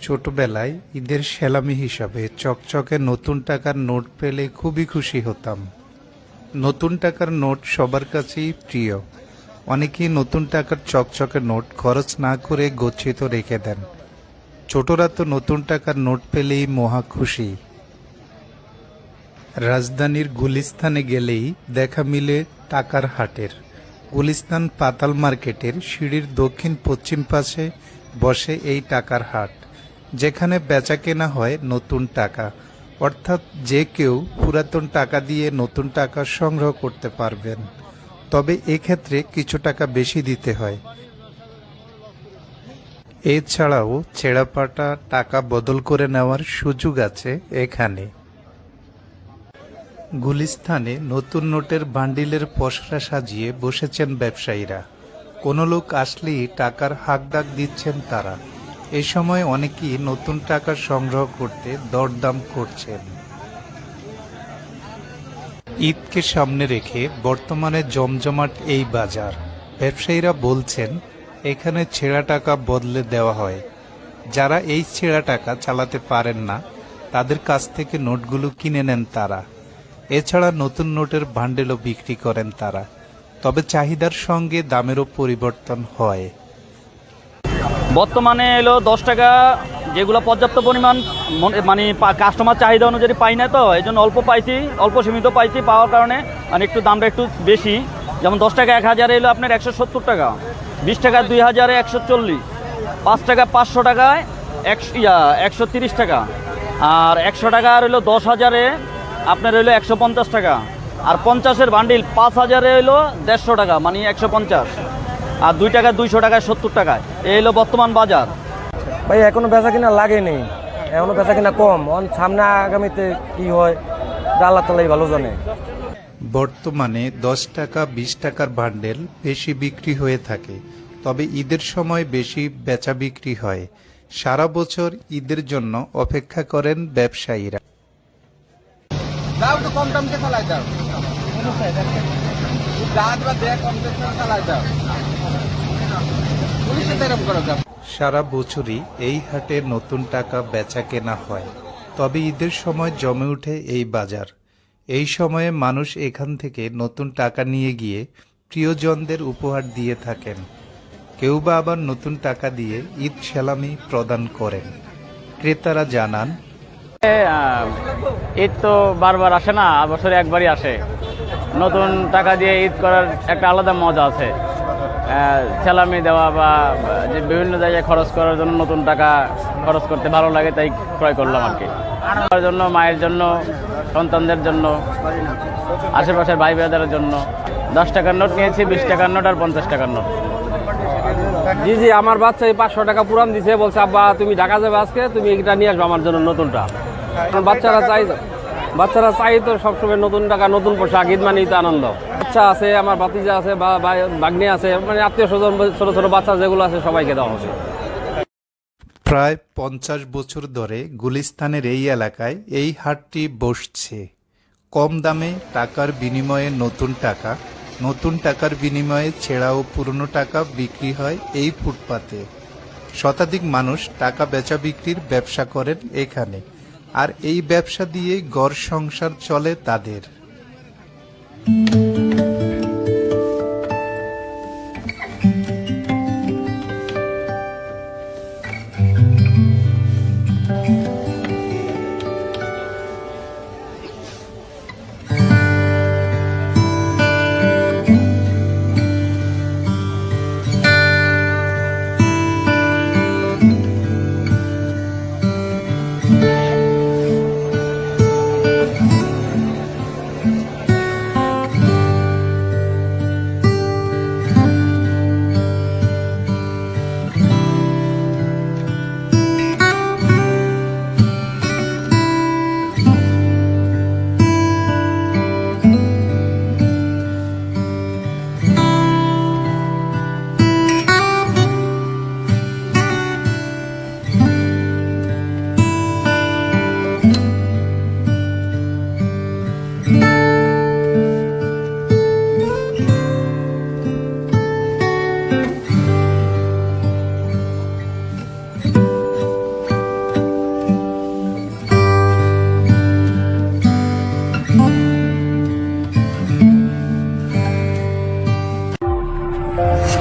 ছোটবেলায় ঈদের সেলামি হিসাবে চকচকে নতুন টাকার নোট পেলে খুবই খুশি হতাম। নতুন টাকার নোট সবার কাছেই প্রিয়। অনেকেই নতুন টাকার চকচকে নোট খরচ না করে গচ্ছিত রেখে দেন। ছোটরা তো নতুন টাকার নোট পেলেই মহা খুশি। রাজধানীর গুলিস্তানে গেলেই দেখা মিলে টাকার হাটের। গুলিস্তান পাতাল মার্কেটের সিঁড়ির দক্ষিণ পশ্চিম পাশে বসে এই টাকার হাট। যেখানে বেচা কেনা হয় নতুন টাকা, অর্থাৎ যে কেউ পুরাতন টাকা দিয়ে নতুন টাকা সংগ্রহ করতে পারবেন। তবে এক্ষেত্রে কিছু টাকা বেশি দিতে হয়। এছাড়াও ছেঁড়াপাটা টাকা বদল করে নেওয়ার সুযোগ আছে এখানে। গুলিস্থানে নতুন নোটের বান্ডিলের পসরা সাজিয়ে বসেছেন ব্যবসায়ীরা। কোনো লোক আসলেই টাকার হাকডাক দিচ্ছেন তারা। এ সময় অনেকেই নতুন টাকা সংগ্রহ করতে দরদাম করছেন। ঈদকে সামনে রেখে বর্তমানে জমজমাট এই বাজার। ব্যবসায়ীরা বলছেন, এখানে ছেঁড়া টাকা বদলে দেওয়া হয়। যারা এই ছেঁড়া টাকা চালাতে পারেন না, তাদের কাছ থেকে নোটগুলো কিনে নেন তারা। এছাড়া নতুন নোটের ভান্ডেলও বিক্রি করেন তারা। তবে চাহিদার সঙ্গে দামেরও পরিবর্তন হয়। বর্তমানে এলো দশ টাকা, যেগুলো পর্যাপ্ত পরিমাণ মানে কাস্টমার চাহিদা অনুযায়ী পাই না তো এই জন্য অল্প পাইছি, অল্প সীমিত পাইছি পাওয়ার কারণে মানে একটু দামটা একটু বেশি। যেমন দশ টাকা এক হাজারে এলো আপনার একশো সত্তর টাকা, বিশ টাকা দুই হাজারে একশো চল্লিশ, পাঁচ টাকা পাঁচশো টাকায় একশো, ইয়া, একশো তিরিশ টাকা, আর একশো টাকা আর হলো দশ হাজারে আপনার হলো একশো পঞ্চাশ টাকা, আর পঞ্চাশের বান্ডিল পাঁচ হাজারে হলো দেড়শো টাকা মানে একশো পঞ্চাশ। আর দুই টাকা দুইশো টাকায় সত্তর টাকায়। এই হলো বর্তমান বাজার। ভাই এখনও বেচা কিনা লাগেনি। এখনও বেচা কিনা কম। অন সামনে আগামীতে কি হয় আল্লাহ তালাই ভালো জানে। বর্তমানে দশ টাকা বিশ টাকার বান্ডেল বেশি বিক্রি হয়ে থাকে। তবে ঈদের সময় বেশি বেচা বিক্রি হয়। সারা বছর ঈদের জন্য অপেক্ষা করেন ব্যবসায়ীরা। দাও তো কম দামকে চালাই দাও। দাঁত বা দেয়া কম দামকে চালাই দাও। সারা বছরই এই হাটে নতুন টাকা বেচা কেনা হয়। তবে ঈদের সময় জমে ওঠে এই বাজার। এই সময়ে মানুষ এখান থেকে নতুন টাকা নিয়ে গিয়ে প্রিয়জনদের উপহার দিয়ে থাকেন। কেউ বা আবার নতুন টাকা দিয়ে ঈদ সেলামি প্রদান করেন। ক্রেতারা জানান ঈদ তো বারবার আসে না বছরে একবারই আসে। নতুন টাকা দিয়ে ঈদ করার একটা আলাদা মজা আছে। সেলামি দেওয়া বা যে বিভিন্ন জায়গায় খরচ করার জন্য নতুন টাকা খরচ করতে ভালো লাগে তাই ক্রয় করলাম আর কি। আমার জন্য, মায়ের জন্য, সন্তানদের জন্য, আশেপাশের ভাই ব্রাদারের জন্য। দশ টাকার নোট নিয়েছি, বিশ টাকার নোট আর পঞ্চাশ টাকার নোট। জি জি, আমার বাচ্চা এই পাঁচশো টাকা পুরান দিছে, বলছে, আব্বা, তুমি ঢাকা যাবে আজকে, তুমি এটা নিয়ে আসবে আমার জন্য নতুনটা। কারণ বাচ্চারা চাই বাচ্চারা চাই তো সবসময় নতুন টাকা, নতুন পোশাক, ঈদ মানেই তো আনন্দ। বাচ্চা আছে, আমার ভাতিজা আছে, বা বা- ভাগ্নে আছে মানে আত্মীয় স্বজন, ছোট ছোট বাচ্চা যেগুলো আছে সবাইকে দেওয়া হচ্ছে প্রায় পঞ্চাশ বছর ধরে গুলিস্তানের এই এলাকায় এই হাটটি বসছে। কম দামে টাকার বিনিময়ে নতুন টাকা, নতুন টাকার বিনিময়ে ছেঁড়া ও পুরনো টাকা বিক্রি হয় এই ফুটপাতে। শতাধিক মানুষ টাকা বেচা বিক্রির ব্যবসা করেন এখানে। আর এই ব্যবসা দিয়ে ঘর সংসার চলে তাদের। Bye.